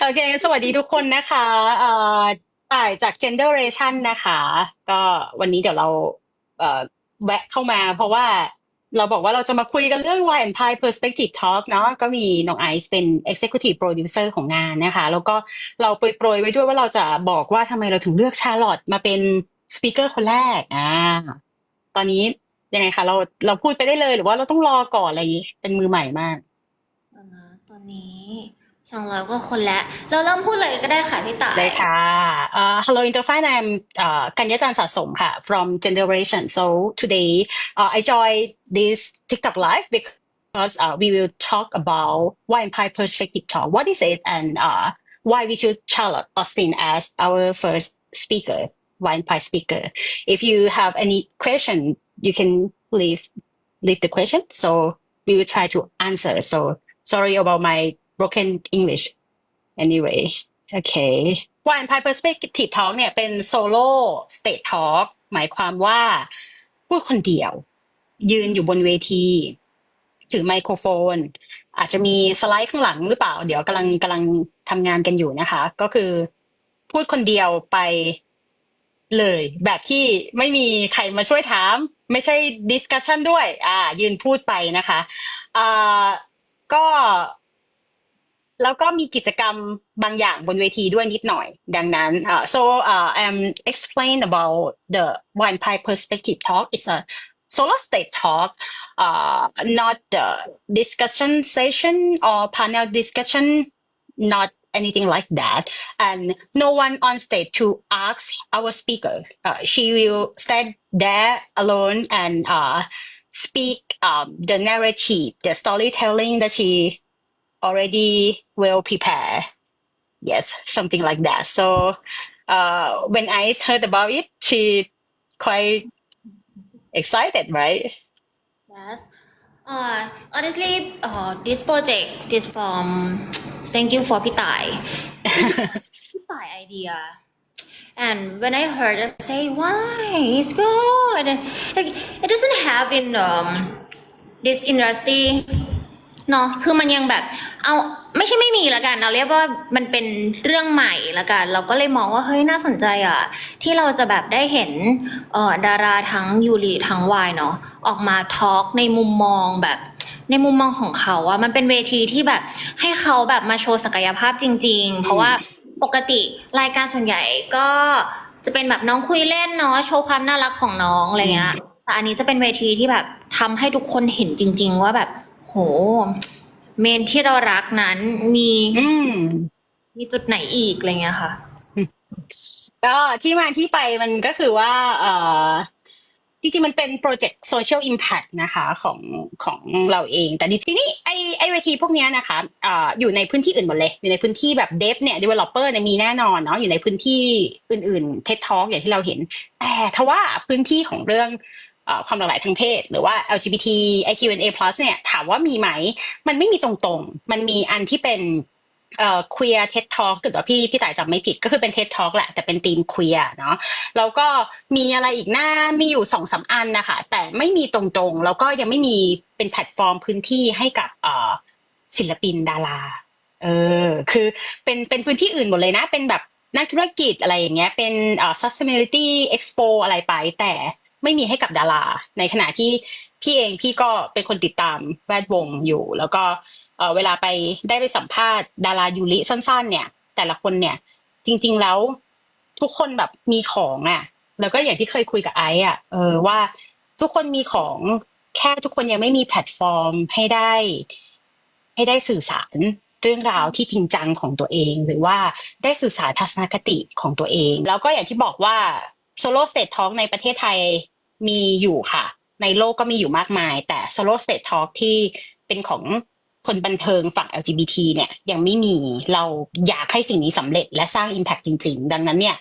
โอเค สวัสดีทุกคนนะคะเอ่อต่ายจาก Generation นะคะ ก็วันนี้เดี๋ยวเราเอ่อแวะเข้ามาเพราะว่าเราบอกว่าเราจะมาคุยกันเรื่อง Wine and Pie Perspective Talk เนาะก็มีน้องไอซ์เป็น Executive Producer ของงานนะคะ แล้วก็เราโปรยๆไว้ด้วยว่าเราจะบอกว่าทำไมเราถึงเลือกชาร์ลอตมาเป็นสปีกเกอร์คนแรกอ่าตอนนี้ยังไงคะเราเราพูดไปได้เลยหรือว่าเราต้องรอก่อนอะไรอย่างนี้เป็นมือใหม่มาก สองร้อยกว่าคนแล้ว เราเริ่มพูดเลยก็ได้ค่ะพี่ต่าย ได้ค่ะ uh, hello Interfan I'm uh, กัญญาจันทร์สะสมค่ะ from Generation so today uh, I joined this TikTok live because uh, we will talk about wine pie perspective talk what is it and uh, why we choose Charlotte Austin as our first speaker wine pie speaker if you have any question you can leave leave the question so we will try to answer so sorry about my broken English anyway โอเค Wine Pie Perspective Talk เนี่ยเป็นโซโล่ State Talk หมายความว่า พูดคนเดียว ยืนอยู่บนเวทีถือไมโครโฟน อาจจะมีสไลด์ข้างหลังหรือเปล่า เดี๋ยวกำลังกำลังทำงานกันอยู่นะคะ ก็คือพูดคนเดียวไปเลย แบบที่ไม่มีใครมาช่วยถาม ไม่ใช่ discussion ด้วย อ่า ยืนพูดไปนะคะอ่าก็ แล้วก็มีกิจกรรมบางอย่างบนเวทีด้วยนิดหน่อย ดังนั้น uh, so uh, I'm explain about the Wine Pie Perspective Talk It's a solo stage talk uh, not the discussion session or panel discussion not anything like that and no one on stage to ask our speaker uh, she will stand there alone and uh, speak um, the narrative the storytelling that she already well prepared. Yes, something like that. So uh, when I heard about it, she quite excited, right? Yes. Uh, honestly, uh, this project this from. Thank you for Pitai. This idea. And when I heard it, say, why? It's good. Like, it doesn't have in um, this industry เนาะคือมันยังแบบ เอาไม่ใช่ไม่มีละกันเราเรียกว่ามันเป็นเรื่องใหม่ละกัน เราก็เลยมองว่าเฮ้ยน่าสนใจอะ ที่เราจะแบบได้เห็นเอ่อดาราทั้งยูริทั้งวายเนาะออกมาทอล์กในมุมมองแบบในมุมมองของเขาอะมันเป็นเวทีที่แบบให้เขาแบบมาโชว์ศักยภาพจริง ๆ เพราะว่าปกติรายการส่วนใหญ่ก็จะเป็นแบบน้องคุยเล่นเนาะโชว์ความน่ารักของน้องอะไรเงี้ยแต่อันนี้จะเป็นเวทีที่แบบทำให้ทุกคนเห็นจริง ๆ ว่าแบบ โห เมนที่เรารักนั้นมีอืมมีจุดไหนอีกอะไรเงี้ยค่ะ ก็ที่มาที่ไปมันก็คือว่า เอ่อจริงๆ มันเป็นโปรเจกต์ social impact นะคะของของเราเอง แต่ทีนี้ไอไอเวทีพวกเนี้ยนะคะเอ่ออยู่ในพื้นที่อื่นหมดเลย อยู่ในพื้นที่แบบเดฟเนี่ย developer เนี่ยมีแน่นอนเนาะอยู่ในพื้นที่อื่นๆ TED Talk อย่างที่เราเห็น แต่ทว่าพื้นที่ของเรื่องเอ่อ ความหลากหลายทางเพศ หรือว่า LGBTIQNA เนี่ยถามว่ามีไหม มันไม่มีตรงๆ มันมีอันที่เป็นเอ่อ queer TED Talk เกิดว่าพี่พี่ต่ายจำไม่ผิดก็คือเป็น TED Talk แหละแต่เป็นธีม queer เนาะแล้วก็มีอะไรอีกหน้ามีอยู่สองสามอันนะคะแต่ไม่มีตรงๆ แล้วก็ยังไม่มีเป็นแพลตฟอร์มพื้นที่ให้กับเอ่อศิลปินดาราเออคือเป็นเป็นพื้นที่อื่นหมดเลยนะ เป็นแบบนักธุรกิจอะไรอย่างเงี้ยเป็นเอ่อ sustainability expo อะไรไปแต่ ไม่มีให้กับดารา ในขณะที่พี่เองพี่ก็เป็นคนติดตามแวดวงอยู่ แล้วก็เวลาไปได้ไปสัมภาษณ์ดารายูริสั้น ๆ เนี่ย แต่ละคนเนี่ย จริง ๆแล้วทุกคนแบบมีของอะ แล้วก็อย่างที่เคยคุยกับไอซ์อะเออว่าทุกคนมีของแค่ทุกคนยังไม่มีแพลตฟอร์มให้ได้ ให้ได้สื่อสารเรื่องราวที่จริงจังของตัวเอง หรือว่าได้สื่อสารทัศนคติของตัวเอง แล้วก็อย่างที่บอกว่าโซโล่สเต t ทอ l k ในประเทศไทย มีอยู่ค่ะ ในโลกก็มีอยู่มากมาย แต่โซโล่สเต t ทอ l k ที่เป็นของคนบันเทิงฝั่ง LGBT เนี่ยยังไม่มีเราอยากให้สิ่งนี้สำเร็จและสร้าง Impact จริง ๆ ดังนั้นเนี่ย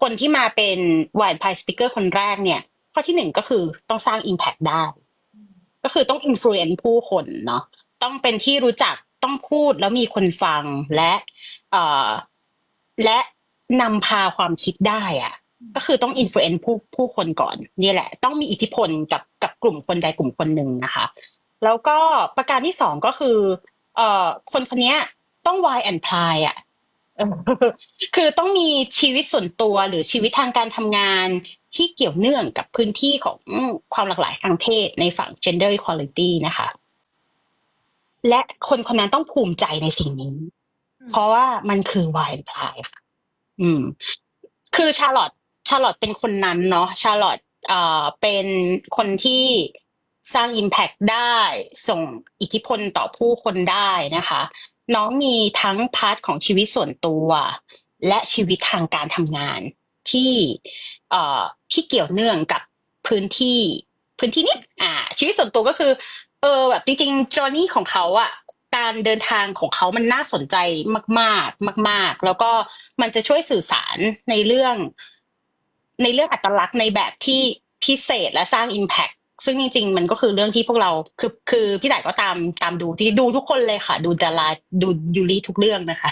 คนที่มาเป็น Wine Pie Speaker คนแรกเนี่ย ข้อที่หนึ่งก็คือต้องสร้าง Impact ได้ ก็คือต้อง influence ผู้คนเนาะต้องเป็นที่รู้จักต้องพูดแล้วมีคนฟังและเอ่อและนำพาความคิดได้อะ ก็คือต้อง influence ผู้ผู้คนก่อนนี่แหละ ต้องมีอิทธิพลกับกับกลุ่มคนใดกลุ่มคนหนึ่งนะคะ แล้วก็ประการที่สองก็คือเอ่อคนคนนี้ต้อง why and ply อะคือต้องมีชีวิตส่วนตัวหรือชีวิตทางการทำงานที่เกี่ยวเนื่องกับพื้นที่ของความหลากหลายทางเพศในฝั่ง gender equality นะคะ และคนคนนั้นต้องภูมิใจในสิ่งนี้ เพราะว่ามันคือ why and ply ค่ะ อืม คือชาร์ลอต ชาร์ลอตเป็นคนนั้นเนาะชาร์ลอตเอ่อเป็นคนที่สร้าง Impact ได้ส่งอิทธิพลต่อผู้คนได้นะคะ น้องมีทั้งพาร์ทของชีวิตส่วนตัว และชีวิตทางการทำงานที่เอ่อที่เกี่ยวเนื่องกับพื้นที่พื้นที่นี้อ่า ชีวิตส่วนตัวก็คือ เออแบบจริงๆจอร์นี่ของเขาอะการเดินทางของเขามันน่าสนใจมาก ๆ มาก ๆ แล้วก็มันจะช่วยสื่อสารในเรื่อง ในเรื่องอัตลักษณ์ในแบบที่พิเศษและสร้าง Impact ซึ่งจริงๆ มันก็คือเรื่องที่พวกเราคือคือพี่ต่ายก็ตามตามดูที่ดูทุกคนเลยค่ะ ดูดาราดูยูริทุกเรื่องนะคะ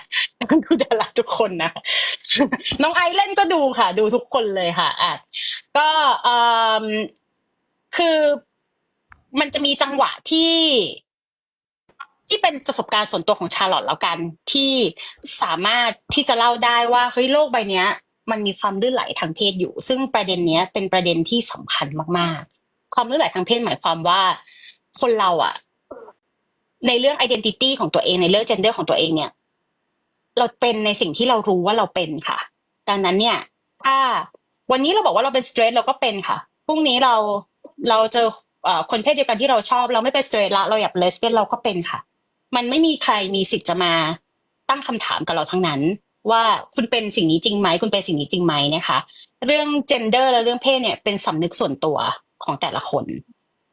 ดูดาราทุกคนนะน้องไอเล่นก็ดูค่ะ ดูทุกคนเลยค่ะอะก็เออคือมันจะมีจังหวะที่ที่เป็นประสบการณ์ส่วนตัวของชาร์ลอตแล้วกัน ที่สามารถที่จะเล่าได้ว่าเฮ้ยโลกใบเนี้ย มันมีความลื่นไหลทางเพศอยู่ ซึ่งประเด็นเนี้ยเป็นประเด็นที่สำคัญมากๆ ความลื่นไหลทางเพศหมายความว่า คนเราอะในเรื่อง identity ของตัวเองในเรื่อง gender ของตัวเองเนี่ย เราเป็นในสิ่งที่เรารู้ว่าเราเป็นค่ะ ดังนั้นเนี่ยถ้าวันนี้เราบอกว่าเราเป็น straight เราก็เป็นค่ะพรุ่งนี้เราเราเจอคนเพศเดียวกันที่เราชอบ เราไม่เป็น straight ละเราอยาก lesbian เราก็เป็นค่ะ มันไม่มีใครมีสิทธิ์จะมาตั้งคำถามกับเราทั้งนั้น ว่าคุณเป็นสิ่งนี้จริงไหมคุณเป็นสิ่งนี้จริงไหมนะคะ เรื่อง gender และเรื่องเพศเนี่ยเป็นสำนึกส่วนตัวของแต่ละคน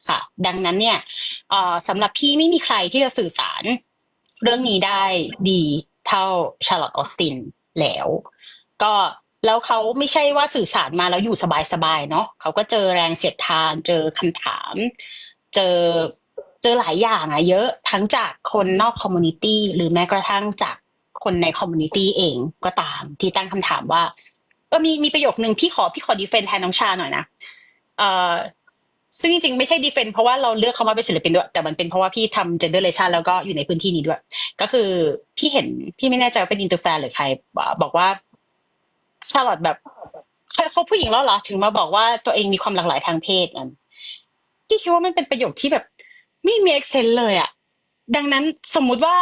ค่ะ ดังนั้นเนี่ยสำหรับพี่ไม่มีใครที่จะสื่อสาร เรื่องนี้ได้ดีเท่าชาร์ลอตออสตินแล้ว ก็แล้วเขาไม่ใช่ว่าสื่อสารมาแล้วอยู่สบายๆเนาะเขาก็เจอแรงเสียดทาน เจอคำถาม เจอเจอหลายอย่างอะเยอะทั้งจากคนนอกคอมมูนิตี้หรือแม้กระทั่งจาก คนในคอมมูนิตี้เองก็ตามที่ตั้งคำถามว่าเออมีมีประโยคนึงพี่ขอพี่ขอดีเฟนแทนน้องชาหน่อยนะเอ่อซึ่งจริงๆไม่ใช่ดีเฟนเพราะว่าเราเลือกเขามาเป็นศิลปินด้วย แต่มันเป็นเพราะว่าพี่ทำเจนเดอร์เลชันแล้วก็อยู่ในพื้นที่นี้ด้วย ก็คือพี่เห็นพี่ไม่แน่ใจว่าเป็นอินเตอร์แฟนหรือใคร บอกว่าชาลอตแบบเคยคบผู้หญิงแล้วเหรอถึงมาบอกว่าตัวเองมีความหลากหลายทางเพศกันพี่คิดว่ามันเป็นประโยคที่แบบ ไม่มีเอ็กเซนเลยอะดังนั้นสมมุติว่า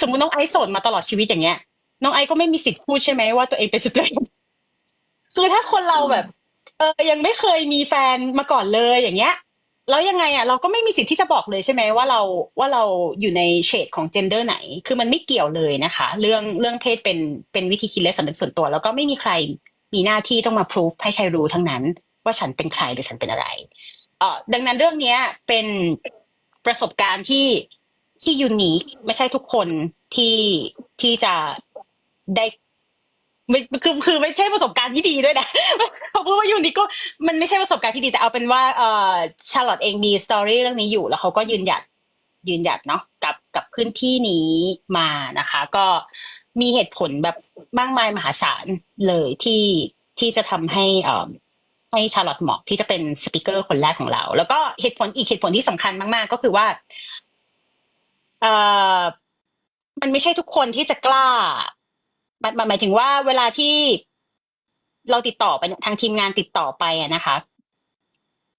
สมมุติน้องไอซ์โสดมาตลอดชีวิตอย่างเงี้ย น้องไอซ์ก็ไม่มีสิทธิ์พูดใช่ไหมว่าตัวเองเป็นสตรทคือถ้าคนเราแบบ เออยังไม่เคยมีแฟนมาก่อนเลยอย่างเงี้ย แล้วยังไงอะเราก็ไม่มีสิทธิ์ที่จะบอกเลยใช่ไหมว่าเราว่าเราอยู่ในเฉดของเจนเดอร์ไหน คือมันไม่เกี่ยวเลยนะคะ เรื่องเรื่องเพศเป็นเป็นวิธีคิดและสำนึกส่วนตัว แล้วก็ไม่มีใครมีหน้าที่ต้องมาพิสูจให้ใครรู้ทั้งนั้น ว่าฉันเป็นใครหรือฉันเป็นอะไรเอ่อดังนั้นเรื่องเนี้ยเป็นประสบการณ์ที่ ที่ยูนิคไม่ใช่ทุกคนที่ที่จะได้ไม่คือคือไม่ใช่ประสบการณ์ที่ดีด้วยนะเขาพูดว่ายูนิคก็มันไม่ใช่ประสบการณ์ที่ดีแต่เอาเป็นว่าเอ่อชาร์ลอตเองมีสตอรี่เรื่องนี้อยู่แล้วเขาก็ยืนหยัดยืนหยัดเนาะกับกับพื้นที่นี้มานะคะ ก็มีเหตุผลแบบมากมายมหาศาลเลยที่ที่จะทำให้เอ่อให้ชาร์ลอตเหมาะที่จะเป็นสปิเกอร์คนแรกของเรา แล้วก็เหตุผลอีกเหตุผลที่สำคัญมาก ๆ ก็คือว่า เอ่อมันไม่ใช่ทุกคนที่จะกล้าหมายหมายถึงว่าเวลาที่เราติดต่อไปทางทีมงานติดต่อไปอะนะคะ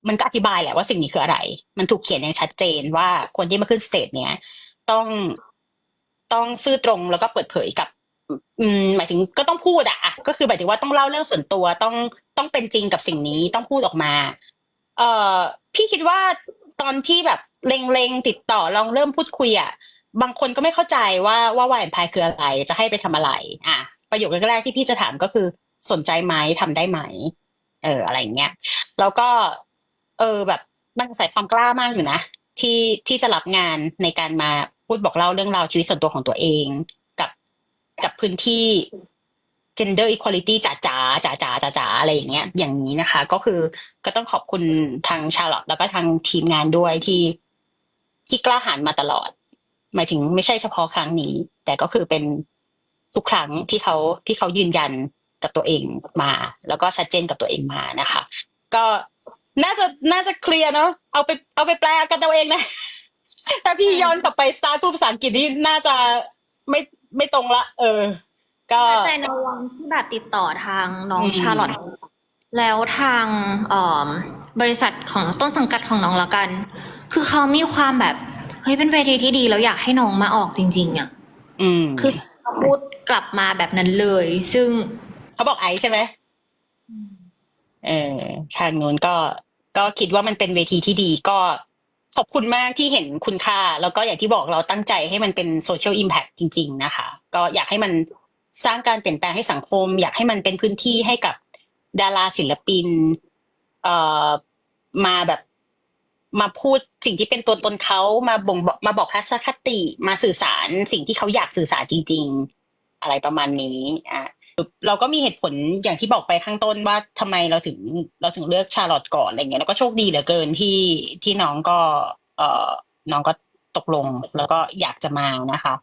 มันก็อธิบายแหละว่าสิ่งนี้คืออะไร มันถูกเขียนอย่างชัดเจนว่าคนที่มาขึ้นสเตจเนี้ยต้องต้องซื่อตรงแล้วก็เปิดเผยกับ อืมหมายถึงก็ต้องพูดอะอะก็คือหมายถึงว่าต้องเล่าเรื่องส่วนตัวต้องต้องเป็นจริงกับสิ่งนี้ต้องพูดออกมา เอ่อ พี่คิดว่าตอนที่แบบ เล็งๆติดต่อลองเริ่มพูดคุยอะบางคนก็ไม่เข้าใจว่าว่าวายพายคืออะไร จะให้ไปทำอะไร อะประโยคแรกๆที่พี่จะถามก็คือสนใจไหมทำได้ไหม เออ อะไรเงี้ยแล้วก็ เออแบบมันใส่ความกล้ามากอยู่นะที่ที่จะรับงานในการมาพูดบอกเล่าเรื่องราวชีวิตส่วนตัวของตัวเองกับกับพื้นที่ gender equality จ๋าจ๋าจ๋าจ๋าจ๋าจ๋าอะไรอย่างเงี้ย อย่างนี้นะคะ ก็คือก็ต้องขอบคุณทางชาลอตแล้วก็ทางทีมงานด้วยที่ ที่กล้าหาญมาตลอด หมายถึงไม่ใช่เฉพาะครั้งนี้ แต่ก็คือเป็นทุกครั้งที่เขาที่เขายืนยันกับตัวเองมา แล้วก็ชัดเจนกับตัวเองมานะคะ ก็น่าจะน่าจะเคลียร์เนาะเอาไปเอาไปแปลกันเอาเองนะถ้าพี่ย้อนกลับไปสตาร์ทพูดภาษาอังกฤษนี่น่าจะไม่ไม่ตรงละ เออ ก็เข้าใจในวันที่แบบติดต่อทางน้องอืมชาร์ลอตแล้วทางเอ่อบริษัทของต้นสังกัดของน้องละกัน คือเขามีความแบบเฮ้ยเป็นเวทีที่ดีแล้วอยากให้น้องมาออกจริง ๆอะอืมคือเขาพูดกลับมาแบบนั้นเลย ซึ่งเขาบอกไอซ์ใช่ไหมเออทางนู้นก็ก็คิดว่ามันเป็นเวทีที่ดีก็ขอบคุณมากที่เห็นคุณค่า แล้วก็อย่างที่บอกเราตั้งใจให้มันเป็นโซเชียลอิมแพ t จริง ๆ นะคะ ก็อยากให้มันสร้างการเปลี่ยนแปลงให้สังคม อยากให้มันเป็นพื้นที่ให้กับดาราศิลปิน เอ่อมาแบบ มาพูดสิ่งที่เป็นตัวตนเขามาบ่งบอกมาบอกทัศนคติมาสื่อสารสิ่งที่เขาอยากสื่อสารจริง ๆ อะไรประมาณนี้อะเราก็มีเหตุผลอย่างที่บอกไปข้างต้นว่าทำไมเราถึงเราถึงเลือกชาร์ลอตก่อนอะไรเงี้ยแล้วก็โชคดีเหลือเกินที่ที่น้องก็ เอ่อน้องก็ตกลงแล้วก็อยากจะมานะคะ